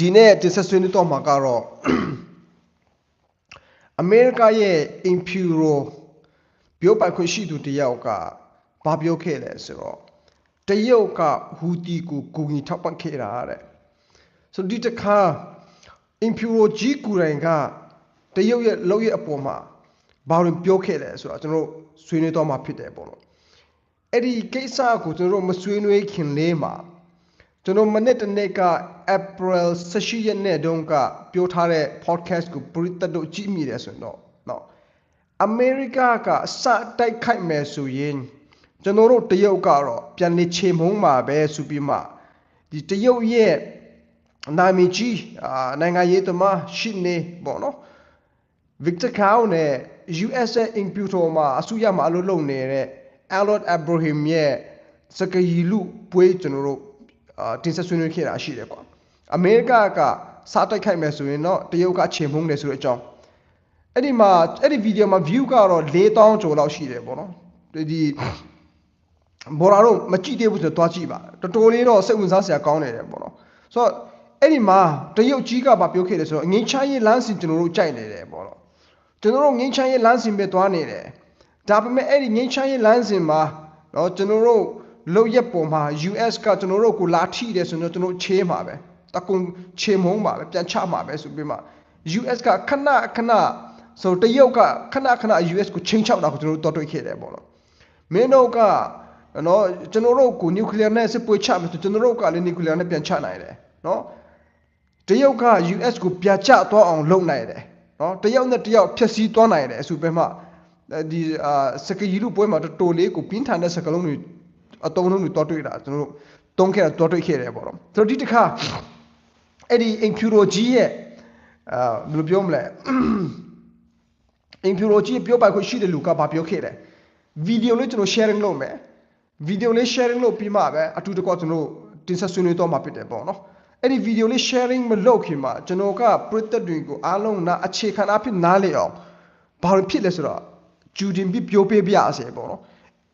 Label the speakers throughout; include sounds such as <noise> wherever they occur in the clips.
Speaker 1: ဒီနေ့တင်ဆက်ဆွေးနွေးတော့မှာကတော့အမေရိကရဲ့ imperial ပြောပိုင်ခွင့်ရှိသူတယောက်ကဘာပြောခဲ့လဲဆိုတော့တရုတ်ကဟူတီကိုကူညီထောက်ပံ့ခဲ့တာတဲ့ဆိုဒီတစ်ခါ imperial ကြီးကူတိုင်ကတရုတ်ရဲ့လောက်ရဲ့အပေါ်မှာဘာလို့ပြောခဲ့လဲဆိုတော့ကျွန်တော်တို့ဆွေးနွေးတော့မှာဖြစ်တယ်ပေါ့နော်အဲ့ဒီကိစ္စကိုကျွန်တော်တို့မဆွေးနွေးခင်လေးမှာကျွန်တော်မနေ့တနေ့က April 18ရက်နေ့တုန်းကပြောထားတဲ့ podcast ကိုပရိသတ်တို့ကြည့်မိတယ်ဆိုရင်တော့နော်အမေရိကကအစတိုက်ခိုက်မယ်ဆိုရင်ကျွန်တော်တို့တရုတ်ကတော့ပြန်လေချေမုံမှာပဲဆိုပြီးမှဒီတရုတ်ရဲ့နာမည်ကြီးအာနိုင်ငံရေးသမားရှစ်နေပေါ့နော် Victor Cow နဲ့ USA Imputor မှာအစုရမှာအလုပ်လုပ်နေတဲ့ Alod Abraham ရဲ့စကရီလူပွဲကျွန်တော်တို့အာတင်ဆက်ဆွေးနွေးခဲ့တာရှိတယ်ကွာ အမေရိကကစားတိုက်ခိုက်မယ်ဆိုရင်တော့တရုတ်ကချိန်ဖုံးတယ်ဆိုတဲ့အကြောင်းအဲ့ဒီမှာအဲ့ဒီဗီဒီယိုမှာ view ကတော့4000ကျော်လောက်ရှိတယ်ပေါ့နော်ဒီဘော်ရာတော့မကြည့်သေးဘူးဆိုတော့တွားကြည့်ပါတော်တော်လေးတော့စိတ်ဝင်စားစရာကောင်းနေတယ်ပေါ့နော်ဆိုတော့အဲ့ဒီမှာတရုတ်ကြီးကဗာပြောခဲ့တယ်ဆိုတော့ငင်းချမ်းရေးလမ်းစဉ်ကျွန်တော်တို့ကြိုက်နေတယ်ပေါ့နော်ကျွန်တော်တို့ငင်းချမ်းရေးလမ်းစဉ်ပဲတွားနေတယ်ဒါပေမဲ့အဲ့ဒီငင်းချမ်းရေးလမ်းစဉ်မှာတော့ကျွန်တော်တို့လောက်ရက်ပေါ်မှာ US ကကျွန်တော်တို့ကိုလာထိတယ်ဆိုတော့ကျွန်တော်တို့ချေးမှာပဲ တကုံချေမုံမှာပဲပြန်ချမှာပဲဆိုပြီးမှ US ကခဏခဏဆိုတရုတ်ကခဏခဏ US ကိုချိန်ချောက်တာကိုကျွန်တော်တို့တော်တွေ့ခဲ့တယ်ပေါ့နော်မင်းတို့ကနော်ကျွန်တော်တို့ကိုနျူကလ িয়ার နဲ့စစ်ပွဲချမယ်ဆိုကျွန်တော်တို့ကလည်းနျူကလ িয়ার နဲ့ပြန်ချနိုင်တယ်နော်တရုတ်က US ကိုပြချသွားအောင်လုပ်နိုင်တယ်နော်တယောက်နဲ့တယောက်ဖြည့်ဆည်းသွားနိုင်တယ်အစုပဲမှဒီအာစကရီလူပွဲမှာတော်တော်လေးကိုပြင်းထန်တဲ့စကလုံးတွေအတုံးလုံးတွေတော်တွေ့တာကျွန်တော်တို့တုံးခဲ့တာတော်တွေ့ခဲ့တယ်ပေါ့နော်ဆိုတော့ဒီတစ်ခါ အဲ့ဒီ impuro ကြီးရဲ့အာဘယ်လိုပြောမလဲ impuro ကြီးပြောပိုင်ခွင့်ရှိတဲ့လူကဘာပြောခဲ့လဲဗီဒီယိုလေးကျွန်တော် sharing လုပ်မယ်ဗီဒီယိုလေး sharing လုပ်ပြီးမှပဲအတူတကွကျွန်တော်တင်ဆက်ဆွေးနွေးတော့မှာဖြစ်တယ်ပေါ့နော်အဲ့ဒီဗီဒီယိုလေး sharing မလုပ်ခင်မှာကျွန်တော်ကပရိသတ်တွေကိုအားလုံးနာအခြေခံအဖြစ်နားလေအောင်ဘာလို့ဖြစ်လဲဆိုတော့ဂျူဒင်ပြီးပြောပေးပြရစေပေါ့နော်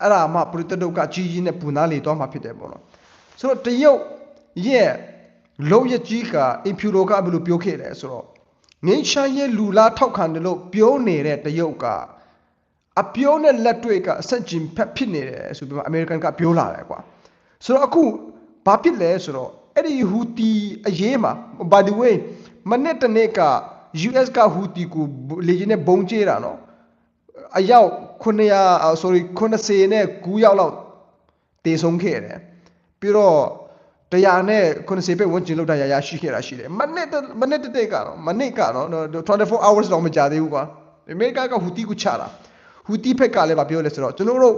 Speaker 1: အဲ့ဒါမှပရိသတ်တို့ကကြီးကြီးနဲ့ပူနားလေတော့မှာဖြစ်တယ်ပေါ့နော်ဆိုတော့တရုတ်ရဲ့ လုံရကြီးကအင်ဖြူရိုကဘယ်လိုပြောခဲ့လဲဆိုတော့ငင်းချမ်းရဲ့လူလားထောက်ခံတယ်လို့ပြောနေတဲ့တရုတ်ကအပြောနဲ့လက်တွေ့ကအဆက်ကျင်ဖက်ဖြစ်နေတယ်ဆိုပြီးမှအမေရိကန်ကပြောလာတယ်ကွာဆိုတော့အခုဘာဖြစ်လဲဆိုတော့အဲ့ဒီဟူတီအရေးမှာ by the way မနေ့တနေ့က US ကဟူတီကိုလေဂျင်းနဲ့ဘုံကျဲတာနော်အယောက်900 sorry 90နဲ့9ယောက်လောက်တေဆုံးခဲ့တယ်ပြီးတော့ တရားနဲ့90ပဲဝန်းကျင်လောက်တာရရရှိခဲ့တာရှိတယ်မနေ့မနေ့တည်းကတော့မနေ့ကတော့24 hours တော့မကြာသေးဘူးကွာအမေရိကကဟူတီကိုချတာဟူတီဖက်ကလည်းဗာပြောလဲဆိုတော့ကျွန်တော်တို့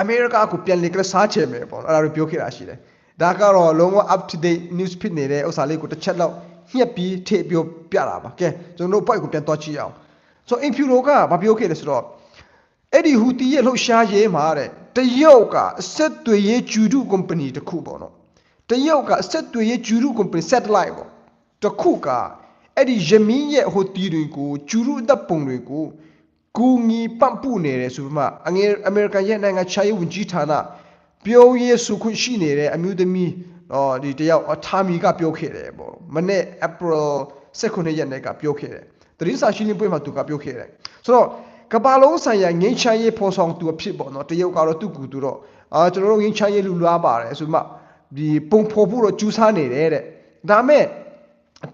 Speaker 1: အမေရိကကိုပြန်လေကစားချင်မယ်ပေါ့အဲ့ဒါကိုပြောခဲ့တာရှိတယ်ဒါကတော့လုံးဝ up to date news ဖြစ်နေတဲ့ဥစ္စာလေးကိုတစ်ချက်လောက်ညှက်ပြီးထည့်ပြောပြတာပါကဲကျွန်တော်တို့ point ကိုပြန်သွားကြည့်အောင်ဆို impuro ကဘာပြောခဲ့လဲဆိုတော့အဲ့ဒီဟူတီရဲ့လှုပ်ရှားရေးမှာတဲ့တရုတ်ကအဆက်သွေးရေးဂျူဒု company တခုပေါ့နော် တရုတ်ကအဆက်သွေးရေးဂျူဒု company satellite ပေါ့တခုကအဲ့ဒီယမင်းရဲ့ဟိုတီတွေကိုဂျူဒုအသက်ပုံတွေကိုကူညီပံ့ပို့နေတယ်ဆိုပြီးမှအငယ်အမေရိကန်ရဲ့နိုင်ငံခြားရေးဝန်ကြီးဌာနပြောရေးဆိုခွင့်ရှိနေတဲ့အမျိုးသမီးတော့ဒီတယောက်အထာမီကပြောခဲ့တယ်ပေါ့မနေ့ April 16ရက်နေ့ကပြောခဲ့တယ်တရင်စာရှင်းလင်းပွဲမှာသူကပြောခဲ့တယ်ဆိုတော့ကဘာလုံးဆိုင်ရာငင်းချမ်းရေးဖော်ဆောင်သူအဖြစ်ပေါ့နော်တရုတ်ကတော့သူ့ကူသူတော့အာကျွန်တော်တို့ငင်းချမ်းရေးလူလွားပါတယ်ဆိုမှ ဒီပုံဖော်ဖို့တော့ကျူးစားနေတယ်တဲ့ဒါမဲ့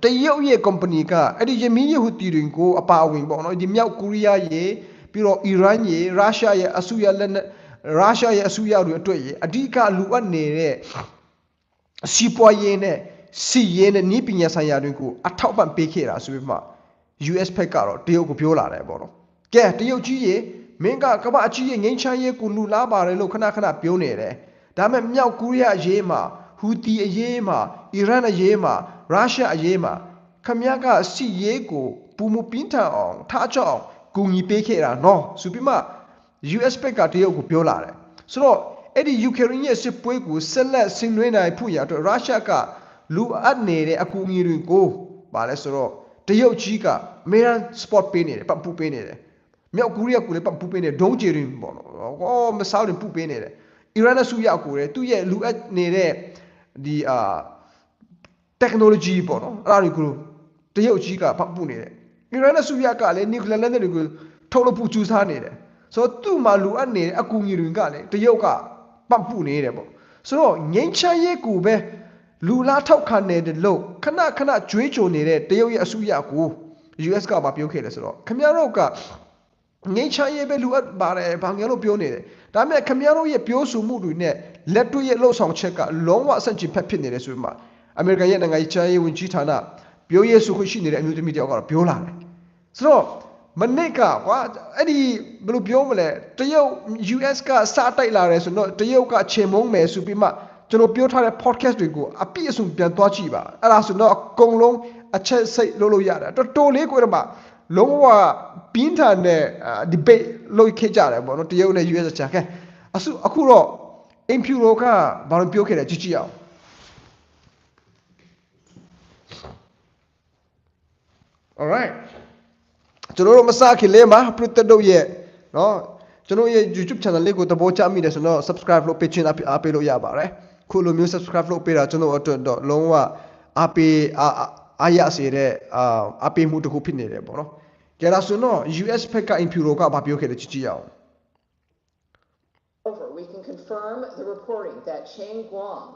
Speaker 1: တရုတ်ရဲ့ company ကအဲ့ဒီယမင်းယဟူတီတွေကိုအပါအဝင်ပေါ့နော်ဒီမြောက်ကိုရီးယားရေပြီးတော့အီရန်ရေရုရှားရဲ့အစုရလက်နဲ့ရုရှားရဲ့အစုရတွေအတွက်ရေအဓိကလူအပ်နေတဲ့စီးပွားရေးနဲ့စီရေးနဲ့ဤပညာဆိုင်ရာတွေကိုအထောက်ပံ့ပေးခဲ့တာဆိုပြီးမှ US ဘက်ကတော့တရုတ်ကိုပြောလာတယ်ပေါ့နော်ကဲတရုတ်ကြီးရေမင်းကကမ္ဘာအကြီးရဲ့ငိမ့်ချမ်းရေးကိုလူလားပါတယ်လို့ခဏခဏပြောနေတယ် ဒါပေမဲ့မြောက်ကိုရီးယားအရေးမှာဟူတီအရေးမှာအီရန်အရေးမှာရုရှားအရေးမှာခမရကစီရေးကိုပူမပြင်းထန်အောင်ထားချအောင်ကူညီပေးခဲ့တာနော်ဆိုပြီးမှ US ဘက်ကတရုတ်ကိုပြောလာတယ်ဆိုတော့အဲ့ဒီယူကရိန်းရဲ့စစ်ပွဲကိုဆက်လက်ဆင်နွှဲနိုင်ဖို့ရတော့ရုရှားကလူအပ်နေတဲ့အကူအညီတွေကိုဗာလဲဆိုတော့တရုတ်ကြီးကအမေရိကန်စပေါ့ပေးနေတယ်ပတ်ပူပေးနေတယ်မြောက်ကိုရီးယားကိုလည်းပတ်ပူပေးနေဒုံးကျည်တွေပေါ့နော်ဟောမဆောက်တွေပူပေးနေတယ် အီရန်နဲ့ဆူရကိုလည်းသူ့ရဲ့လူအပ်နေတဲ့ဒီအာတ technology ပေါ့နော်အဲ့ဒါတွေကိုတရုတ်ကြီးကပတ်ပူနေတယ်အီရန်နဲ့ဆူရီးယားကလည်း nuclear လက်နက်တွေကိုထုတ်လုပ်ဖို့ကြိုးစားနေတယ်ဆိုတော့သူ့မှာလိုအပ်နေတဲ့အကူအညီတွေကလည်းတရုတ်ကပတ်ပူနေတယ်ပေါ့ဆိုတော့ငိမ့်ချမ်းရေးကိုပဲလူလားထောက်ခံနေတယ်လို့ခဏခဏကြွေးကြော်နေတဲ့တရုတ်ရဲ့အစိုးရကို US ကမပြောခဲ့တယ်ဆိုတော့ခင်ဗျားတို့က ငိမ့်ချရေးပဲလူအပ်ပါတယ်ဘာငယ်လို့ပြောနေတယ်ဒါပေမဲ့ခမရတို့ရဲ့ပြောဆိုမှုတွေနဲ့လက်တွေ့ရဲ့လှုပ်ဆောင်ချက်ကလုံးဝအဆန့်ကျင်ဖက်ဖြစ်နေတယ်ဆိုမှအမေရိကန်ရဲ့နိုင်ငံရေးချရေးဝန်ကြီးဌာနပြောရေးဆိုခွင့်ရှိနေတဲ့အမျိုးသမီးတယောက်ကတော့ပြောလာတယ်ဆိုတော့မနစ်ကကွာအဲ့ဒီဘယ်လိုပြောမလဲတရုတ် US ကစတိုက်လာတယ်ဆိုတော့တရုတ်ကချေမုံမယ်ဆိုပြီးမှကျွန်တော်ပြောထားတဲ့ podcast တွေကိုအပြည့်အစုံပြန်သွားကြည့်ပါအဲ့ဒါဆိုတော့အကုန်လုံးအချက်စိတ်လုပ်လို့ရတယ်တော်တော်လေးကိုတော့မှ လုံးဝပြင်းထန်တဲ့ debate လုပ်ခဲ့ကြတယ်ပေါ့နော်တရုတ်နဲ့ US ချာခဲအခုအခုတော့ impuro ကဘာလို့ပြောခဲ့တယ်ကြည့်ကြည့်အောင် alright ကျွန်တော်တို့မစခင်လေးမှာပရိသတ်တို့ရဲ့နော်ကျွန်တော်ရဲ့ YouTube channel လေးကိုသဘောကျမိတယ်ဆိုတော့ subscribe လုပ်ပေးချင်တာအားပေးလို့ရပါတယ်ခုလိုမျိုး subscribe လုပ်ပေးတာကျွန်တော်အတွက်တော့လုံးဝအားပေးအား အားရစေတဲ့အာအားပေးမှုတစ်ခုဖြစ်နေတယ်ပေါ့နော်ကြရဆိုတော့ US ဘက်က Impuro ကဘာပြောခဲ့လဲကြည့်ကြည့်အောင်
Speaker 2: Over, we can confirm the reporting that Chang Guang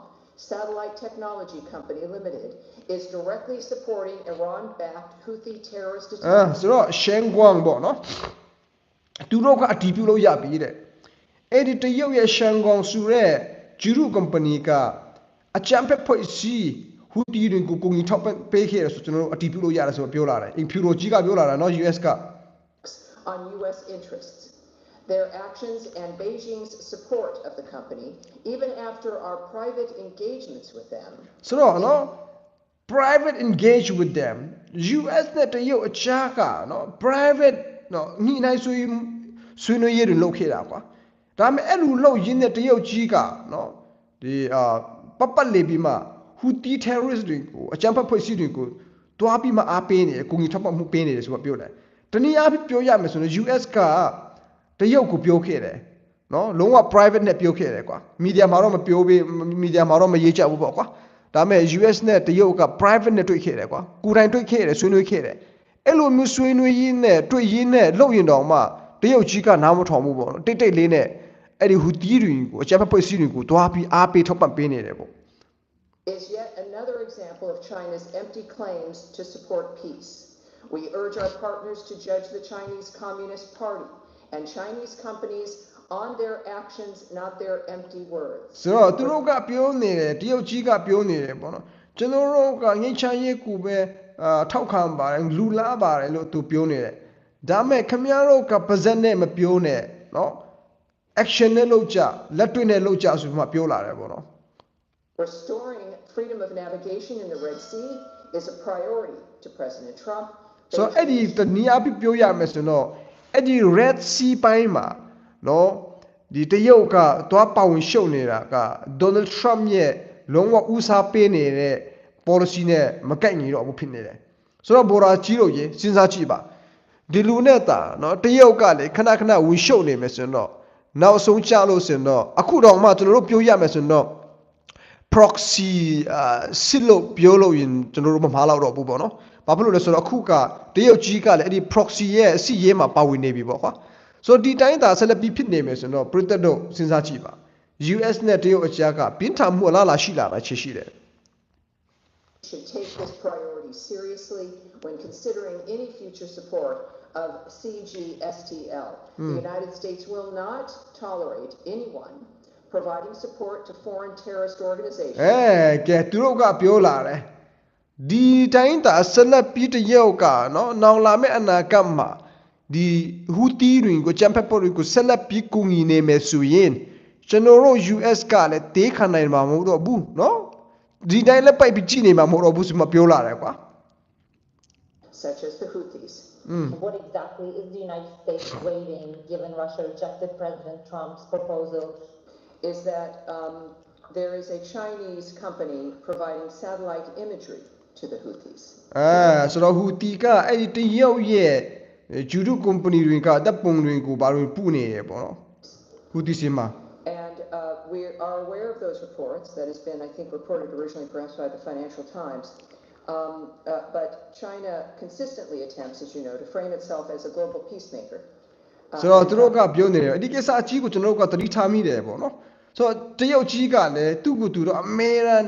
Speaker 2: Satellite Technology Company Limited is directly supporting Iran-backed Houthi terrorist
Speaker 1: အာ
Speaker 2: attacks
Speaker 1: ဆိုတော့ Shen Guang ပေါ့နော်သူတို့ကအတီးပြုလို့ရပြီတဲ့အဲ့ဒီတရုတ်ရဲ့ Shen Guang ဆိုတဲ့ဂျူရု company ကအကြံဖက်ဖွဲ့စည်း ဟူတီတွေကိုကိုကြီးထောက်ပံ့ပေးခဲ့တယ်ဆိုကျွန်တော်တို့အတီးပြုလို့ရတယ်ဆိုတော့ပြောလာတယ် Impuro ကြီးကပြောလာတာเนาะ US က
Speaker 2: on U.S. interests. Their actions and Beijing's support of the company, even after our private engagements with them,
Speaker 1: ဆိုတော့เนาะ private engage with them US နဲ့တရုတ်အချားကเนาะ private เนาะညှိနှိုင်းဆွေးဆွေးနွေးရေးတွေလုပ်ခဲ့တာကွာဒါပေမဲ့အဲ့လိုလုပ်ရင်းနဲ့တရုတ်ကြီးကเนาะဒီအာပပတ်လေပြီးမှ Houthi terrorist တွေကိုအကြမ်းဖက်ဖွဲ့စည်းတွေကိုတွားပြီးမှအားပေးနေတယ်ကိုကြီးထောက်ပံ့မှုပေးနေတယ်ဆိုတော့ပြောတယ်တနည်းအားဖြင့်ပြောရမယ်ဆိုရင် US ကတရုတ်ကိုပြောခဲ့တယ်နော်လုံးဝ private နဲ့ပြောခဲ့တယ်ကွာမီဒီယာမှာတော့မပြောပေးမီဒီယာမှာတော့မရေးကြဘူးပေါ့ကွာဒါပေမဲ့ US နဲ့တရုတ်က private နဲ့တွေ့ခဲ့တယ်ကွာကိုယ်တိုင်တွေ့ခဲ့တယ်ဆွေးနွေးခဲ့တယ်အဲ့လိုမျိုးဆွေးနွေးရင်းနဲ့တွေ့ရင်းနဲ့လုပ်ရင်တော့မှတရုတ်ကြီးကနားမထောင်ဘူးပေါ့နော်တိတ်တိတ်လေးနဲ့အဲ့ဒီဟူတီတွေကိုအကြမ်းဖက်ဖွဲ့စည်းတွေကိုတွားပြီးအားပေးထောက်ပံ့ပေးနေတယ်ပေါ့
Speaker 2: is yet another example of China's empty claims to support peace. We urge our partners to judge the Chinese Communist Party and Chinese companies on their actions, not their empty words.
Speaker 1: ဆိုတော့သူတို့ကပြောနေတယ်တရုတ်ကြီးကပြောနေတယ်ပေါ့နော်ကျွန်တော်တို့ကငိမ့်ချမ်းရေးကူပဲအာထောက်ခံပါတယ်လူလားပါတယ်လို့သူပြောနေတယ်ဒါမဲ့ခမရတို့ကပါဇက်နဲ့မပြောနဲ့နော် action နဲ့လုပ်ကြလက်တွေ့နဲ့လုပ်ကြဆိုပြီးမှပြောလာတယ်ပေါ့နော်
Speaker 2: Restoring freedom of navigation in the Red Sea is a priority to President Trump.
Speaker 1: ဆိုတော့အဲ့ဒီတနည်းအားဖြင့်ပြောရမယ်ဆိုတော့အဲ့ဒီ Red Sea ပိုင်းမှာနော်ဒီတရုတ်ကသွားပါဝင်ရှုပ်နေတာက Donald Trump ရဲ့လုံးဝဦးစားပေးနေတဲ့ policy နဲ့မကိုက်ညီတော့ဘူးဖြစ်နေတယ်ဆိုတော့ဘော်ရာကြီးတို့ရေစဉ်းစားကြည့်ပါဒီလူနဲ့တာနော်တရုတ်ကလေခဏခဏဝင်ရှုပ်နေမယ်ဆိုရင်တော့နောက်ဆုံးကြလို့ဆိုရင်တော့အခုတော့မှကျွန်တော်တို့ပြောရမယ်ဆိုရင်တော့ proxy အာစစ်လို့ပြောလို့ရင်ကျွန်တော်တို့မမှားတော့တော့ဘူးပေါ့နော်။ဘာဖြစ်လို့လဲဆိုတော့အခုကတရုတ်ကြီးကလည်းအဲ့ဒီ proxy ရဲ့အစီရေးမှာပါဝင်နေပြီပေါ့ကွာ။ဆိုတော့ဒီတိုင်းသာဆက်လက်ပြီးဖြစ်နေမယ်ဆိုတော့ပြည်သက်တို့စဉ်းစားကြည့်ပါ။ US နဲ့တရုတ်အကြားကပြင်းထန်မှုအလားအလာရှိလာတာချေရှိတယ်
Speaker 2: should take this priority seriously when considering any future support of CGSTL. The United States will not tolerate anyone providing support to foreign terrorist ။ organizations.
Speaker 1: အဲကဲသူတို့ကပြောလာတယ်။ဒီတိုင်းသာဆက်လက်ပြီးတရုတ်ကနော်နောင်လာမယ့်အနာဂတ်မှာဒီဟူတီတွေကိုချမ်ဖက်ပေါ်တွေကိုဆက်လက်ပြီးကူညီနေမယ်ဆိုရင်ကျွန်တော်တို့ US ကလည်းတေးခံနိုင်မှာမဟုတ်တော့ဘူးနော်ဒီတိုင်းလက်ပိုက်ပြီးကြည့်နေမှာမဟုတ်တော့ဘူးဆိုမှပြောလာတယ်ကွာ
Speaker 2: such as the Houthis.
Speaker 3: What exactly is the United States waiting, given Russia rejected President Trump's proposal?
Speaker 2: Is that um, there is a Chinese company providing satellite imagery to the Houthis.
Speaker 1: အဲဆိုတော့ဟူတီကအဲ့ဒီတရုတ်ရဲ့ဂျူဒုကုမ္ပဏီတွေကတပ်ပုံတွေကိုဘာလို့ပူနေရပေါ့နော်ဟူတီစင်မှာ
Speaker 2: And uh, we are aware of those reports. That has been, I think, reported originally perhaps by the Financial Times. Um, uh, but China consistently attempts, as you know, to frame itself as a global peacemaker. Uh,
Speaker 1: ဆိုတော့သူတို့ကပြောနေတယ်အဒီကိစ္စအကြီးကိုကျွန်တော်တို့ကသတိထားမိတယ်ပေါ့နော်ဆိုတော့တရုတ်ကြီးကလည်းသူ့ကိုသူတော့အမေရန်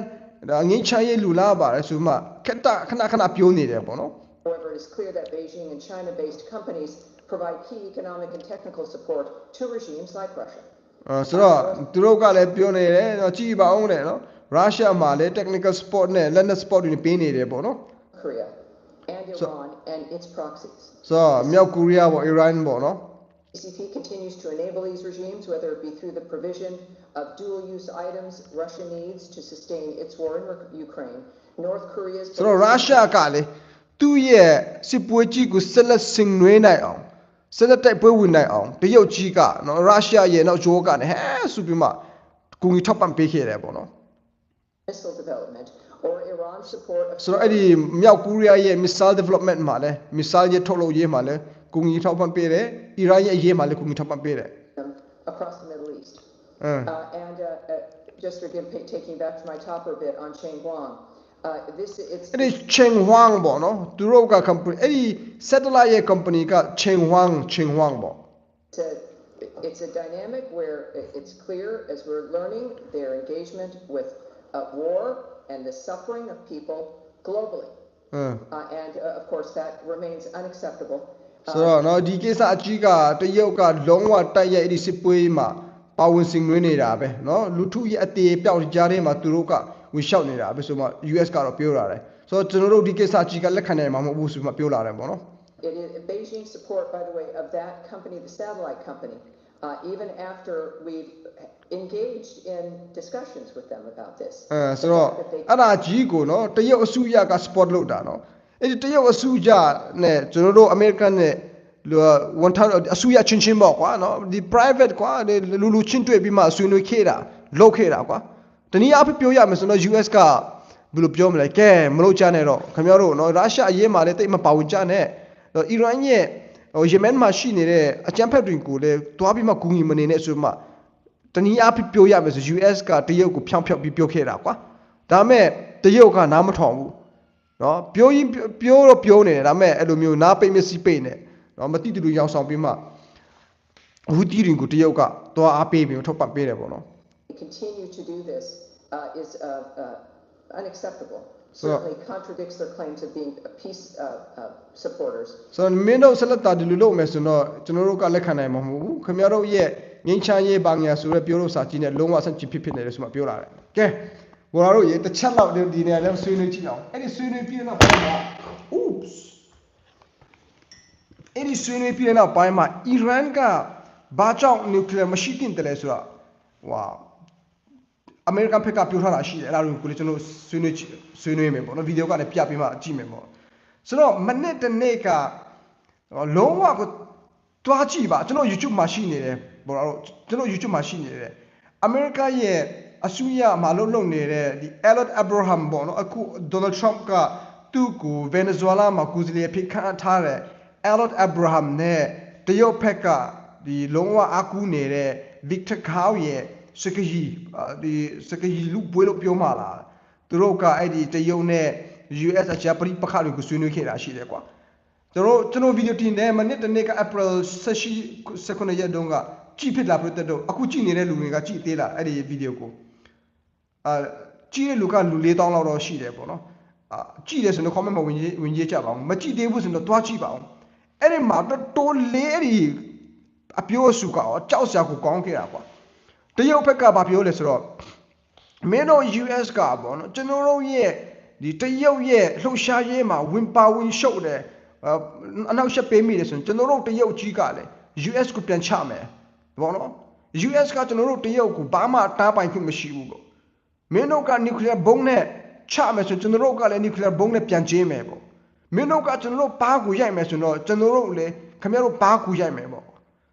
Speaker 1: ဒါငင်းချရေးလူလာပါတယ်ဆိုမှခက်တာခဏခဏပြောနေတယ်ပေါ့နော်
Speaker 2: However, it is clear that Beijing and China-based companies provide key economic and technical support to regimes like Russia.
Speaker 1: အဲဆိုတော့သူတို့ကလည်းပြောနေတယ်နော်ကြည့်ပါအောင်လေနော်ရုရှားမှာလည်း technical support နဲ့ learner support တွေပေးနေတယ်ပေါ့နော်
Speaker 2: Korea and Iran and its proxies.
Speaker 1: ဆိုတော့မြောက်ကိုရီးယားပေါ့ Iran ပေါ့နော်
Speaker 2: CCP continues to enable these regimes, whether it be through the provision of dual-use items Russia needs to sustain its war in Uk- Ukraine, North Korea's
Speaker 1: ဆိုတော့ရုရှားကလည်းသူ့ရဲ့စစ်ပွဲကြီးကိုဆက်လက်ဆင်နွှဲနိုင်အောင်ဆက်လက်တိုက်ပွဲဝင်နိုင်အောင်တရုတ်ကြီးကနော်ရုရှားရဲ့နောက်ဂျိုးကလည်းဟဲဆိုပြီးမှကူညီထောက်ပံ့ပေးခဲ့တယ်ပေါ့နော်
Speaker 2: missile development or Iran's support of
Speaker 1: ဆိုတော့အဲ့ဒီမြောက်ကိုရီးယားရဲ့ missile development မှာလည်း missile ရဲ့ထုတ်လုပ်ရေးမှာလည်း ကူညီထောက်ပံ့ပေးတယ်အီရန်ရဲ့အရေးမှာလည်းကူညီထောက်ပံ့ပေးတယ်
Speaker 2: them across the Middle East.
Speaker 1: အင်း
Speaker 2: Uh, and uh, uh, just again, pa- taking back to my topper bit on Cheng Guang, uh, this it's
Speaker 1: အဲ့ဒီ Cheng Huang ပေါ့နော်သူတို့က company အဲ့ဒီ satellite ရဲ့ company က Cheng Huang Cheng Huang ပေါ့
Speaker 2: It's a, it's a dynamic where it- it's clear as we're learning their engagement with uh, war and the suffering of people globally.
Speaker 1: အင်း
Speaker 2: Uh, and uh, of course, that remains unacceptable.
Speaker 1: ဆိုတော့နော်ဒီကိစ္စအကြီးကတရုတ်ကလုံးဝတိုက်ရိုက်အဲ့ဒီစစ်ပွဲမှာပါဝင်ဆင်နွှဲနေတာပဲနော်လူထုရဲ့အသေးပြောက်ကြားထဲမှာသူတို့ကဝင်လျှောက်နေတာပဲဆိုမှ US ကတော့ပြောလာတယ်ဆိုတော့ကျွန်တော်တို့ဒီကိစ္စအကြီးကလက်ခံနိုင်မှာမဟုတ်ဘူးဆိုမှပြောလာတယ်ပေါ့နော်
Speaker 2: It is Beijing support, by the way, of that company, the satellite company, uh, even after we've engaged in discussions with them about this.
Speaker 1: အဲ
Speaker 2: The
Speaker 1: ဆိုတော့
Speaker 2: fact that they
Speaker 1: အဲ့ဒါကြီးကိုနော်တရုတ်အစိုးရက support လုပ်တာနော် အဲ့ဒီတရုတ်အစိုးရနဲ့ကျွန်တော်တို့ American နဲ့လူဝန်ထမ်းအစိုးရချင်းချင်းပေါ့ကွာနော်ဒီ private ကွာဒီလူလူချင်းတွေ့ပြီးမှဆွေးနွေးခဲ့တာလုပ်ခဲ့တာကွာတနည်းအားဖြင့်ပြောရမယ်ဆိုတော့ US ကဘယ်လိုပြောမလဲကဲမလုပ်ကြနဲ့တော့ခင်ဗျားတို့နော်ရုရှားအရေးမှာလည်းတိတ်မပါဝင်ကြနဲ့တော့အီရန်ရဲ့ဟိုယမန်မှာရှိနေတဲ့အကြမ်းဖက်တွေကိုလည်းတွားပြီးမှကူညီမနေနဲ့ဆိုမှတနည်းအားဖြင့်ပြောရမယ်ဆို US ကတရုတ်ကိုဖြောင်းဖြောက်ပြီးပြောခဲ့တာကွာဒါမဲ့တရုတ်ကနားမထောင်ဘူး နော်ပြောရင်ပြောတော့ပြောနေတယ်ဒါပေမဲ့အဲ့လိုမျိုးနားပိတ်မျက်စိပိတ်နေနော်မတိတူတူရောင်ဆောင်ပြီးမှဟူတီရင်ကိုတရုတ်ကသွားအားပေးပြီးထုတ်ပတ်ပေးတယ်ပေါ့နော်
Speaker 2: continue to do this uh, is uh, uh, unacceptable certainly contradicts their claims of being peace uh, uh, supporters
Speaker 1: so မင်းတို့ဆက်လက်တာဒီလိုလုပ်မယ်ဆိုတော့ကျွန်တော်တို့ကလက်ခံနိုင်မှာမဟုတ်ဘူးခင်ဗျားတို့ရဲ့ငင်းချမ်းရေးပါညာဆိုရဲပြောလို့စာကြည့်နေလုံးဝဆန့်ကျင်ဖြစ်ဖြစ်နေတယ်ဆိုမှပြောလာတယ်ကဲ ဘောလာတို့ရေတစ်ချက်လောက်ဒီနေရာလဲဆွေးနွေးကြည့်အောင်အဲ့ဒီဆွေးနွေးပြည့်တော့ဘာလဲ oops အဲ့ဒီဆွေးနွေးပြည့်တော့ပိုင်းမှာအီရန်ကဘာကြောင့်နျူကလ িয়ার မရှိတင်တယ်လဲဆိုတော့ဟွာအမေရိကန်ဘက်ကပြောထားတာရှိတယ်အဲ့ဒါကိုလည်းကျွန်တော်ဆွေးနွေးကြည့်ဆွေးနွေးမယ်ပေါ့နော်ဗီဒီယိုကလည်းပြပေးမှကြည့်မယ်ပေါ့ဆိုတော့မနေ့တစ်နေ့ကဟောလုံးဝကိုတွားကြည့်ပါကျွန်တော် YouTube မှာရှိနေတယ်ဘောတော့ကျွန်တော် YouTube မှာရှိနေတယ်အမေရိကရဲ့ အစိုးရမှာလုံလုံနေတဲ့ဒီ Elliot Abraham ပေါ့နော်အခု Donald Trump ကသူ့ကို Venezuela မှာကူစလီအဖြစ်ခန့်ထားတဲ့ Elliot Abraham နဲ့တရုတ်ဘက်ကဒီလုံးဝအကူနေတဲ့ Victor Gao ရဲ့စကကြီးအာဒီစကကြီးလူပွဲလို့ပြောမှလားသူတို့ကအဲ့ဒီတရုတ်နဲ့ US အချာပရိပခါတွေကိုဆွေးနွေးခဲ့တာရှိတယ်ကွာကျွန်တော်ကျွန်တော်ဗီဒီယိုတင်တယ်မနေ့တနေ့က April 16 second ရက်တုန်းကကြည့်ဖြစ်လာပြတဲ့တော့အခုကြည့်နေတဲ့လူတွေကကြည့်သေးလားအဲ့ဒီဗီဒီယိုကို အာကြည့်တဲ့လူကလူ4000လောက်တော့ရှိတယ်ပေါ့နော်အာကြည့်တယ်ဆိုတော့ comment မှာဝင်ရေးဝင်ရေးကြပါအောင်မကြည့်သေးဘူးဆိုတော့တွားကြည့်ပါအောင်အဲ့ဒီမှာတော့တိုးလေးအဲ့ဒီအပြောအစုကရောကြောက်စရာကိုကောင်းခဲ့တာကွာတရုတ်ဘက်ကဘာပြောလဲဆိုတော့မင်းတို့ US ကပေါ့နော်ကျွန်တော်တို့ရဲ့ဒီတရုတ်ရဲ့လှုပ်ရှားရေးမှာဝင်ပါဝင်ရှုပ်တယ်အာအနောက်ရှက်ပေးမိတယ်ဆိုရင်ကျွန်တော်တို့တရုတ်ကြီးကလည်း US ကိုပြန်ချမယ်ပေါ့နော် US ကကျွန်တော်တို့တရုတ်ကိုဘာမှတားပိုင်ခွင့်မရှိဘူးပေါ့ မင်းတို့က nuclear ဘုံးနဲ့ချမယ်ဆိုရင်ကျွန်တော်တို့ကလည်း nuclear ဘုံးနဲ့ပြန်ကျင်းမယ်ပေါ့မင်းတို့ကကျွန်တော်တို့ဘားကိုရိုက်မယ်ဆိုတော့ကျွန်တော်တို့လည်းခင်ဗျားတို့ဘားကိုရိုက်မယ်ပေါ့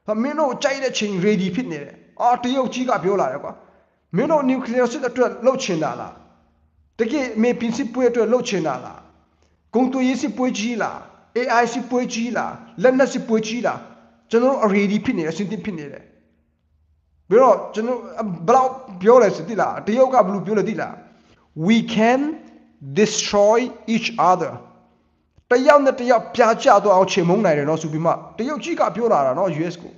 Speaker 1: ဟာမင်းတို့ကြိုက်တဲ့ချိန် ready ဖြစ်နေတယ်အာတရုတ်ကြီးကပြောလာတယ်ကွာမင်းတို့ nuclear စစ်အတွက်လှုပ်ချင်တာလားတကယ်မေပင်စစ်ပွဲအတွက်လှုပ်ချင်တာလားဂုံတူရေးစစ်ပွဲကြီးလား AI စစ်ပွဲကြီးလားလက်နက်စစ်ပွဲကြီးလားကျွန်တော်တို့ already ဖြစ်နေတယ်အဆင်သင့်ဖြစ်နေတယ်ပြီးတော့ကျွန်တော်ဘယ်လောက် ပြောတယ်သိလားတရုတ်ကဘယ်လိုပြောလဲသိလား we can destroy each other တယောက်နဲ့တယောက်ပြာကျသွားအောင်ချိန်မုံနိုင်တယ်နော်ဆိုပြီးမှတရုတ်ကြီးကပြောလာတာနော် US ကို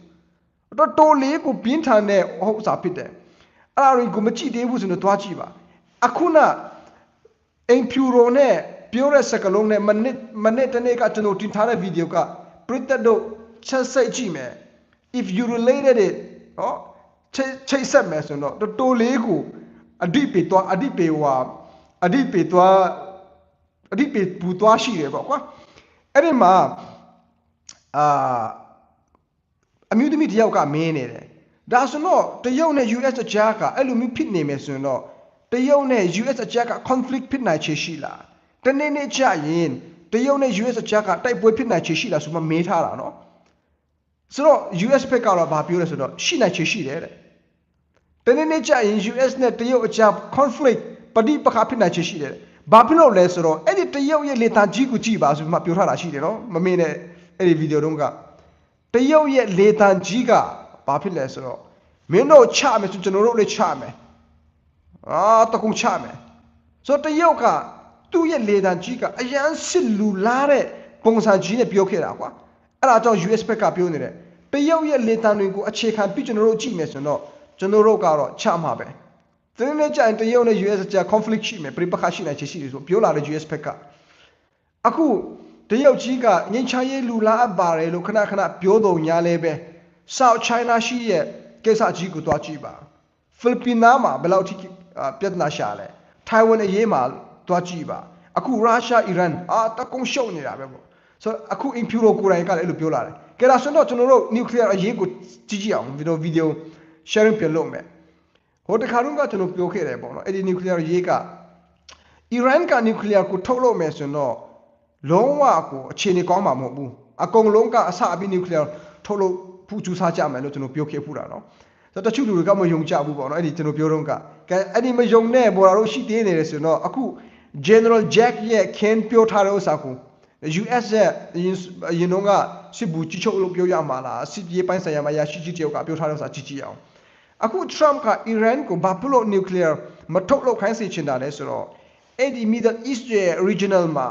Speaker 1: တော်တော်လေးကိုပြင်းထန်တဲ့ဟုတ်စာဖြစ်တယ်အဲ့ဒါတွေကိုမကြည့်သေးဘူးဆိုတော့တွားကြည့်ပါအခုနအင်ဖြူရိုနဲ့ပြောတဲ့စကားလုံးနဲ့မနစ်မနစ်တနေ့ကကျွန်တော်တင်ထားတဲ့ဗီဒီယိုကပရိသတ်တို့ချက်စိတ်ကြည့်မယ် if you related it နော် ချိတ်ချိတ်ဆက်မယ်ဆိုတော့တော်တော်လေးကိုအဓိပေသွားအဓိပေဟွာအဓိပေသွားအဓိပေပူသွားရှိတယ်ပေါ့ကွာအဲ့ဒီမှာအာအမျိုးသမီးတစ်ယောက်ကမင်းနေတယ်ဒါဆိုတော့တရုတ်နဲ့ US အကြားကအဲ့လိုမျိုးဖြစ်နေမယ်ဆိုရင်တော့တရုတ်နဲ့ US အကြားက conflict ဖြစ်နိုင်ချေရှိလားတနေ့နေ့ကြာရင်တရုတ်နဲ့ US အကြားကတိုက်ပွဲဖြစ်နိုင်ချေရှိလားဆိုမှမေးထားတာနော် ဆိုတော့ US ဘက်ကတော့ဗာပြောလဲဆိုတော့ရှိနိုင်ချေရှိတယ်တဲ့တနေ့နေ့ကျရင် US နဲ့တရုတ်အကြား conflict ပဋိပက္ခဖြစ်နိုင်ချေရှိတယ်ဘာဖြစ်လို့လဲဆိုတော့အဲ့ဒီတရုတ်ရဲ့လေတံကြီးကိုကြည့်ပါဆိုပြီးမှပြောထားတာရှိတယ်နော်မမေ့နဲ့အဲ့ဒီဗီဒီယိုတုန်းကတရုတ်ရဲ့လေတံကြီးကဘာဖြစ်လဲဆိုတော့မင်းတို့ချမယ်ဆိုကျွန်တော်တို့လည်းချမယ်အာတကုံချမယ်ဆိုတော့တရုတ်ကသူ့ရဲ့လေတံကြီးကအရန်စစ်လူလားတဲ့ပုံစံကြီးနဲ့ပြောခဲ့တာကွာ အဲ့ဒါကြောင့် US ဘက်ကပြောနေတယ်တရုတ်ရဲ့လေတံတွေကိုအခြေခံပြီးကျွန်တော်တို့ကြည့်မယ်ဆိုတော့ကျွန်တော်တို့ကတော့ချမှာပဲဒီနေ့ကျရင်တရုတ်နဲ့ US ကြား conflict ရှိမယ်ပြိပခါရှိနိုင်ချေရှိတယ်ဆိုပြောလာတဲ့ US ဘက်ကအခုတရုတ်ကြီးကငင်းချရေးလူလားအပ်ပါတယ်လို့ခဏခဏပြောတော့ညာလဲပဲ South China ရှိရဲ့ကိစ္စကြီးကိုတွားကြည့်ပါဖိလစ်ပင်နာမှာဘယ်လောက်ထိအာပြဿနာရှာလဲထိုင်ဝမ်အရေးမှာတွားကြည့်ပါအခုရုရှားအီရန်အာတကုံရှုံနေတာပဲပေါ့ ဆိုတော့အခု impuro ကိုယ်တိုင်ကလည်းအဲ့လိုပြောလာတယ်ကဲဒါဆိုတော့ကျွန်တော်တို့ nuclear အရေးကိုကြည့်ကြည့်အောင်ဗီဒီယိုဗီဒီယို sharing ပြန်လုပ်မယ်ဟိုတခါတုန်းကကျွန်တော်ပြောခဲ့တယ်ပေါ့နော်အဲ့ဒီ nuclear အရေးကအီရန်က nuclear ကိုထုတ်လုပ်မယ်ဆိုရင်တော့လုံးဝကိုအခြေအနေကောင်းမှာမဟုတ်ဘူးအကုန်လုံးကအစအပြီး nuclear ထုတ်လုပ်ဖူးကျူးစားကြမယ်လို့ကျွန်တော်ပြောခဲ့ဖူးတာနော်ဆိုတော့တချို့လူတွေကမယုံကြဘူးပေါ့နော်အဲ့ဒီကျွန်တော်ပြောတော့ကကဲအဲ့ဒီမယုံနဲ့ပေါ်လာလို့ရှိသေးနေတယ်ဆိုတော့အခု General Jack ရဲ့ Ken ပြောထားတဲ့ဥစ္စာကို US ရဲ့အရင်အရင်တော့ကစစ်ဘူးကြီးချုပ်လို့ပြောရမှာလားစစ်ရေးပိုင်းဆိုင်ရာမှာရရှိကြီးတယောက်ကပြောထားတဲ့ဥစ္စာကြည့်ကြည့်အောင်အခု Trump က Iran ကိုဘာဖြစ်လို့ nuclear မထုတ်လုပ်ခိုင်းစေချင်တာလဲဆိုတော့အဲ့ဒီ Middle East ရဲ့ regional မှာ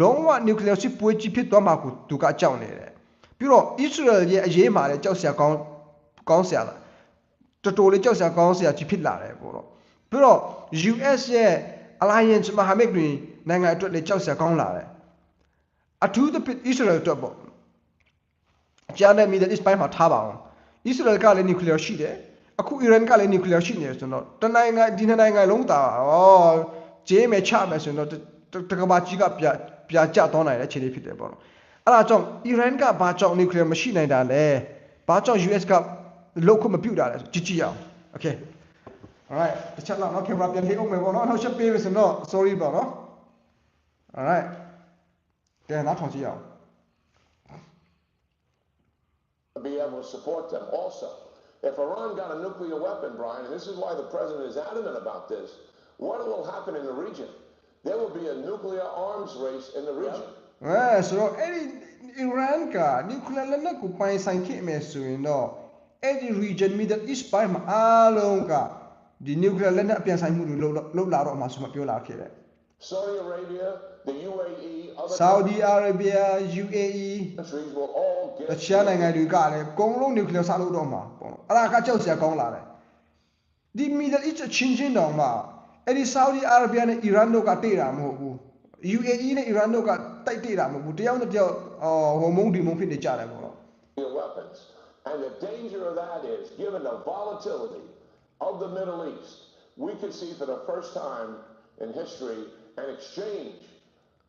Speaker 1: လုံးဝ nuclear စစ်ပွဲကြီးဖြစ်သွားမှာကိုသူကကြောက်နေတယ်ပြီးတော့ Israel ရဲ့အရေးမှာလည်းကြောက်စရာကောင်းကောင်းစရာလားတော်တော်လေးကြောက်စရာကောင်းစရာကြီးဖြစ်လာတယ်ပေါ့တော့ပြီးတော့ US ရဲ့ alliance မဟာမိတ်တွေနိုင်ငံအတွက်လည်းကြောက်စရာကောင်းလာတယ် အထူးသဖြင့် Israel အတွက်ပေါ့ကျန်တဲ့ Middle East ပိုင်းမှာထားပါအောင် Israel ကလည်း nuclear ရှိတယ်အခု Iran ကလည်း nuclear ရှိနေတယ်ဆိုတော့တနိုင်ငံဒီနှစ်နိုင်ငံလုံးတာဩဂျေးမယ်ချမယ်ဆိုတော့တကဘာကြီးကပြပြကြသွားနိုင်တဲ့အခြေအနေဖြစ်တယ်ပေါ့နော်အဲ့ဒါကြောင့် Iran ကဘာကြောင့် nuclear မရှိနိုင်တာလဲဘာကြောင့် US ကလောက်ခွင့်မပြုတာလဲကြည့်ကြည့်အောင် okay alright တစ်ချက်လောက်နော် camera ပြန်ထိအောင်မယ်ပေါ့နော်နောက်ချက်ပေးမယ်ဆိုတော့ sorry ပေါ့နော် alright ကဲနောက်ထောင်ကြည့်အောင်
Speaker 4: be able to support them. Also, if Iran got a nuclear weapon, Brian, and this is why the president is adamant about this, what will happen in the region? There will be a nuclear arms race in the region.
Speaker 1: အဲဆိုတော့အဲ့ဒီ Iran က nuclear လက်နက်ကိုပိုင်ဆိုင်ခဲ့မယ်ဆိုရင်တော့အဲ့ဒီ region Middle East ဘက်မှာအားလုံးကဒီ nuclear လက်နက်အပြန်ဆိုင်မှုတွေလုပ်လုပ်လာတော့မှဆိုမှပြောလာခဲ့တယ်
Speaker 4: Saudi Arabia, the UAE, other
Speaker 1: Saudi Arabia UAE
Speaker 4: countries will all
Speaker 1: တ
Speaker 4: get
Speaker 1: ခြားနိုင်ငံတွေကလည်းအကုန်လုံး nuclear စလုပ်တော့မှာပေါ့နော်အဲ့ဒါကကြောက်စရာကောင်းလာတယ်ဒီ Middle East အချင်းချင်းတောင်မှအဲ့ဒီ Saudi Arabia နဲ့ Iran တို့ကတိတ်တာမဟုတ်ဘူး UAE နဲ့ Iran တို့ကတိုက်တိတ်တာမဟုတ်ဘူးတယောက်နဲ့တယောက်အော်ဟိုမုန်းဒီမုန်းဖြစ်နေကြတယ်ပေါ့နော်
Speaker 4: nuclear weapons. And the danger of that is, given the volatility of the Middle East, we could see for the first time in history an exchange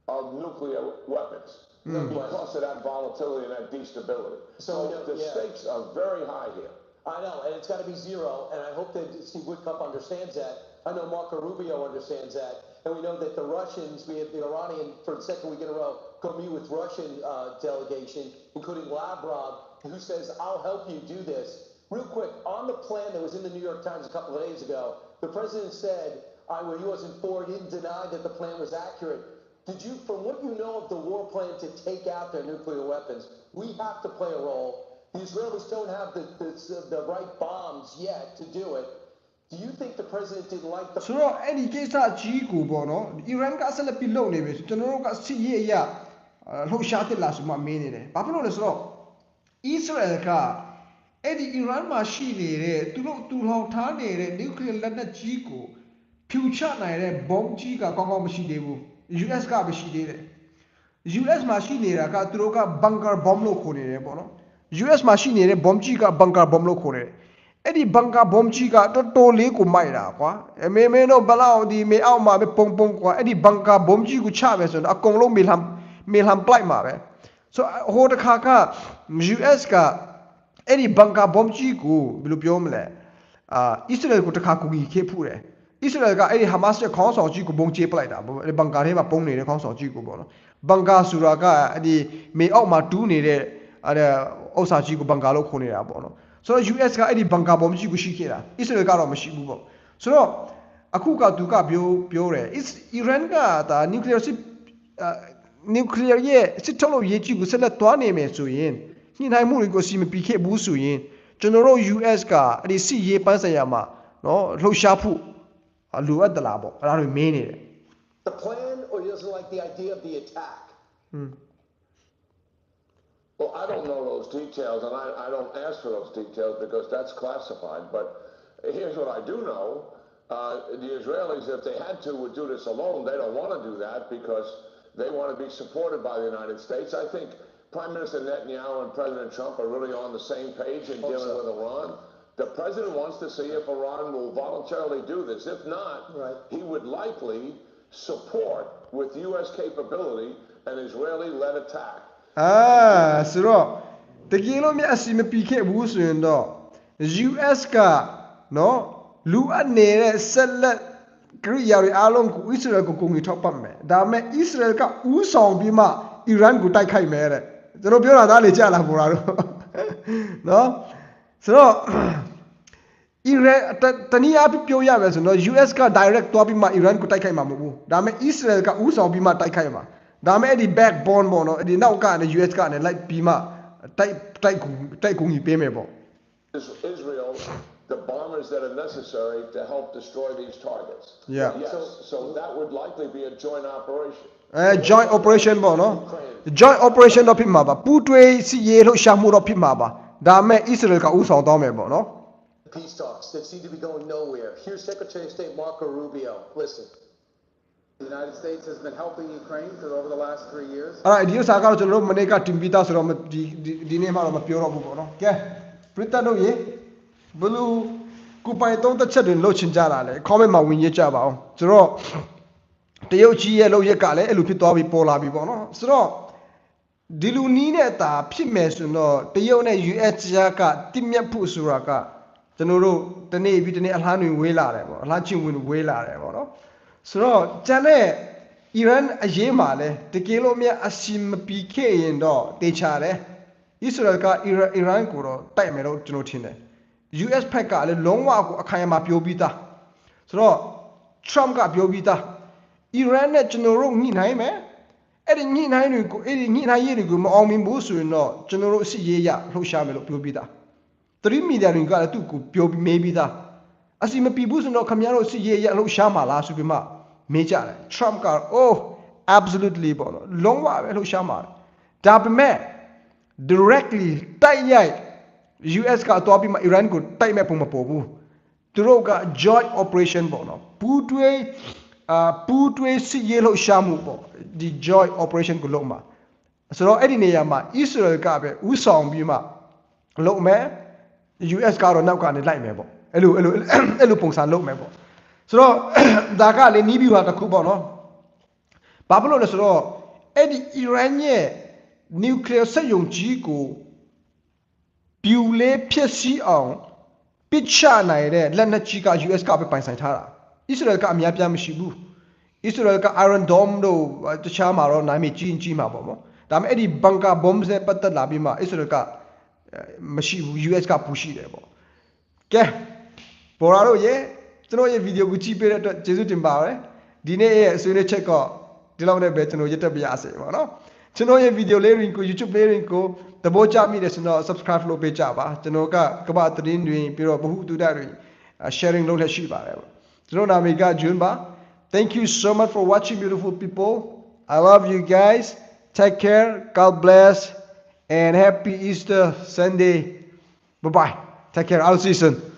Speaker 4: of nuclear weapons because of that volatility and that destability. So,
Speaker 5: So,
Speaker 4: the
Speaker 5: yeah.
Speaker 4: stakes are very high here.
Speaker 5: I know, and it's got to be zero, and I hope that Steve Woodcup understands that. I know Marco Rubio understands that, and we know that the Russians, we have the Iranian for the second week in a row, go meet with Russian uh, delegation, including Lavrov, who says, "I'll help you do this." Real quick, on the plan that was in the New York Times a couple of days ago, the president said, I, well, he wasn't for it, he didn't deny that the plan was accurate. Did you, from what you know of the war plan to take out their nuclear weapons, we have to play a role. The Israelis don't have the, the, the right bombs yet to do it. Do you think the president didn't like the
Speaker 1: ဆိုတော့အဲ့ဒီကိစ္စကြီးကိုပေါ့နော်အီရန်ကဆက်လက်ပြီးလုပ်နေပြီကျွန်တော်တို့ကစစ်ရေးအရာအာလှုပ်ရှားတစ်လာဆိုမှမင်းနေတယ်ဘာဖြစ်လို့လဲဆိုတော့အစ္စရေးလ်ကအဲ့ဒီအီရန်မှာရှိနေတဲ့သူတို့တူလောင်ထားနေတဲ့နျူကလ িয়ার လက်နက်ကြီးကို ဖြူချနိုင်တဲ့ဘုံကြီးကကောင်းကောင်းမရှိသေးဘူး US ကပဲရှိသေးတယ် US မှာရှိနေတာကသူတို့က bunker bomb လို့ခေါ်နေတယ်ပေါ့နော် US မှာရှိနေတဲ့ bomb ကြီးက bunker bomb လို့ခေါ်နေတယ်အဲ့ဒီ bunker bomb ကြီးကတော်တော်လေးကိုမိုက်တာကွာအမေမေတို့ဘလောက်ဒီမေအောက်မှာပဲပုံပုံကွာအဲ့ဒီ bunker bomb ကြီးကိုချမယ်ဆိုတော့အကုန်လုံးမေလမ်မေလမ်ပလိုက်မှာပဲဆိုဟိုတခါက US ကအဲ့ဒီ bunker bomb ကြီးကိုဘယ်လိုပြောမလဲအာ Israel ကိုတခါကူကြီးခေဖူးတယ် ဣသရေလကအဲ့ဒီဟာမတ်စ်ရဲ့ခေါင်းဆောင်ကြီးကိုဘုံကျဲပလိုက်တာပေါ့အဲ့ဒီဘန်ကာထဲမှာပုံနေတဲ့ခေါင်းဆောင်ကြီးကိုပေါ့နော်ဘန်ကာဆိုတာကအဲ့ဒီမေအောက်မှာတူးနေတဲ့အဲ့ဒါဥစ္စာကြီးကိုဘန်ကာလို့ခေါ်နေတာပေါ့နော်ဆိုတော့ US ကအဲ့ဒီဘန်ကာဘုံကြီးကိုရှိခဲ့တာဣသရေလကတော့မရှိဘူးပေါ့ဆိုတော့အခုကသူကပြောပြောတယ်အီရန်ကဒါနျူကလ িয়ার စစ်နျူကလ িয়ার ရဲ့စစ်ထုတ်လို့ရေးကြီးကိုဆက်လက်သွားနေမယ်ဆိုရင်ညှိနှိုင်းမှုတွေကိုစီမပြီးခဲ့ဘူးဆိုရင်ကျွန်တော်တို့ US ကအဲ့ဒီစစ်ရေးပန်းဆိုင်ရာမှာနော်လှုပ်ရှားဖို့ လိုအပ်သလားပေါ့အဲ့ဒါတွေမင်းနေတယ်
Speaker 5: the plan or he doesn't like the idea of the attack?
Speaker 4: Well, I don't know those details, and I, I don't ask for those details because that's classified. But here's what I do know. Uh, the Israelis, if they had to, would do this alone. They don't want to do that because they want to be supported by the United States. I think Prime Minister Netanyahu and President Trump are really on the same page in dealing
Speaker 5: so.
Speaker 4: with Iran. The president wants to see if Iran will voluntarily do this. If not,
Speaker 5: Right.
Speaker 4: he would likely support, with U.S. capability, an Israeli-led attack.
Speaker 1: အာဆိုတော့တကယ်လို့မြတ်အစီမပီခဲ့ဘူးဆိုရင်တော့ US ကနော်လူအပ်နေတဲ့ဆက်လက်ကရိယာတွေအားလုံးကိုဣသရေလကိုကုန်ကြီးထောက်ပတ်မယ်ဒါပေမဲ့ဣသရေလကဥဆောင်ပြီးမှအီရန်ကိုတိုက်ခိုက်မယ်တဲ့ကျွန်တော်ပြောတာသားလေကြာလာပေါ်တာတော့နော်ဆိုတော့ <laughs> Iran တတနည်းအားဖြင့်ပြောရမယ်ဆိုတော့ US က direct သွားပြီးမှ Iran ကိုတိုက်ခိုက်မှာမဟုတ်ဘူးဒါပေမဲ့ Israel ကဥဆောင်ပြီးမှတိုက်ခိုက်မှာဒါပေမဲ့အဲ့ဒီ backbone ပေါ့နော်အဲ့ဒီနောက်ကနေ US ကနေလိုက်ပြီးမှတိုက်တိုက်ကူတိုက်ကူကြီးပေးမယ်ပေါ့
Speaker 4: is- Israel the bombers that are necessary to help destroy these targets.
Speaker 1: Yeah.
Speaker 4: Yes. So that would likely be a joint operation.
Speaker 1: အဲ joint operation ပေါ့နော် joint operation တော့ဖြစ်မှာပါပူးတွဲစီရေးလှုပ်ရှားမှုတော့ဖြစ်မှာပါဒါပေမဲ့ Israel ကဥဆောင်သွားမယ်ပေါ့နော်
Speaker 5: Peace talks that seem to be going nowhere. Here's Secretary of State Marco Rubio. Listen.
Speaker 6: The United States has been helping Ukraine for over the last three years.
Speaker 1: အဲ့ဒါဒီဥစ္စာကတော့ကျွန်တော်တို့မနေ့ကတင်ပြီးသားဆိုတော့မဒီဒီဒီနေ့မှတော့မပြောတော့ဘူးပေါ့နော်ကဲပြတ်တော့ရေဘလူးကိုပိုင်သုံးသက်ချက်တွေလှုပ်ချင်ကြတာလေ comment မှာဝင်ရကြပါအောင်ဆိုတော့တရုတ်ကြီးရဲ့လှုပ်ရက်ကလည်းအဲ့လိုဖြစ်သွားပြီးပေါ်လာပြီပေါ့နော်ဆိုတော့ဒီလူနီးနဲ့အတာဖြစ်မယ်ဆိုတော့တရုတ်နဲ့ US ကြားကတိမြတ်ဖို့ဆိုတာက ကျွန်တော်တို့တနေ့ပြီးတနေ့အလားတွင်ဝေးလာတယ်ပေါ့အလားချင်းဝင်ဝေးလာတယ်ပေါ့နော်ဆိုတော့ကျန်တဲ့အီရန်အရေးမှာလဲတကယ်လို့မြတ်အစီမပီခဲ့ရင်တော့တေချာတယ်ဣသရေလကအီရန်အီရန်ကိုတော့တိုက်မယ်လို့ကျွန်တော်ထင်တယ် US ဖက်ကလည်းလုံးဝကိုအခိုင်အမာပြောပြီးသားဆိုတော့ Trump ကပြောပြီးသားအီရန်နဲ့ကျွန်တော်တို့ညှိနှိုင်းမယ်အဲ့ဒီညှိနှိုင်းတွေကိုအဲ့ဒီညှိနှိုင်းရေးတွေကိုမအောင်မြင်ဘူးဆိုရင်တော့ကျွန်တော်တို့အစီရေးရလှုပ်ရှားမယ်လို့ပြောပြီးသား 3မီဒီယာတွေကလည်းသူ့ကိုပြောပြီးမေးပြီးသားအစီမပီဘူးဆိုတော့ခမရတို့စီရေးရအလုပ်ရှားမှာလားဆိုပြီးမှမေးကြတယ် Trump က oh absolutely ပေါ့နော်လုံးဝပဲအလုပ်ရှားမှာဒါပေမဲ့ directly တိုက်ရိုက် US ကတော့ပြီးမှ Iran ကိုတိုက်မဲ့ပုံမပေါ်ဘူးသူတို့က joint operation ပေါ့နော်ပူးတွဲအာပူးတွဲစီရေးလို့ရှားမှုပေါ့ဒီ joint operation ကိုလုပ်မှာဆိုတော့အဲ့ဒီနေရာမှာ Israel ကပဲဥဆောင်ပြီးမှလုပ်မယ် US ကတော့နောက်ကနေလိုက်မယ်ပေါ့အဲ့လိုအဲ့လိုအဲ့လိုပုံစံလုပ်မယ်ပေါ့ဆိုတော့ဒါကလေနီးပြီးဟာတစ်ခုပေါ့နော်ဘာဖြစ်လို့လဲဆိုတော့အဲ့ဒီ Iran ရဲ့ nuclear စက်ရုံကြီးကိုပြူလေးဖြစ်စည်းအောင်ပစ်ချနိုင်တဲ့လက်နက်ကြီးက US ကပဲပိုင်ဆိုင်ထားတာ Israel ကအများပြားမရှိဘူး Israel က Iron Dome တို့တခြားမှာတော့နိုင်မကြီးရင်ကြီးမှာပေါ့နော်ဒါပေမဲ့အဲ့ဒီ bunker bomb နဲ့ပတ်သက်လာပြီးမှ Israel ကအဲ မရှိဘူး US ကပူရှိတယ်ပေါ့ကဲပေါ်လာတော့ရေကျွန်တော်ရဲ့ဗီဒီယိုကိုကြည့်ပေးတဲ့အတွက်ကျေးဇူးတင်ပါတယ်ဒီနေ့ရဲ့ဆွေးနွေးချက်ကဒီလောက်နဲ့ပဲကျွန်တော်ရစ်တက်ပြရစေပါတော့ကျွန်တော်ရဲ့ video လေးတွေကို YouTube လေးတွေကိုသဘောကျမိတယ်ဆိုတော့ subscribe လုပ်ပေးကြပါကျွန်တော်ကကမ္ဘာသတင်းတွေပြီးတော့ဘ ഹു တုဒတွေ sharing လုပ်လက်ရှိပါတယ်ကျွန်တော်နာမည်က June ပါ Thank you so much for watching beautiful people I love you guys take care God bless and happy Easter Sunday. Bye bye take care. I'll see you soon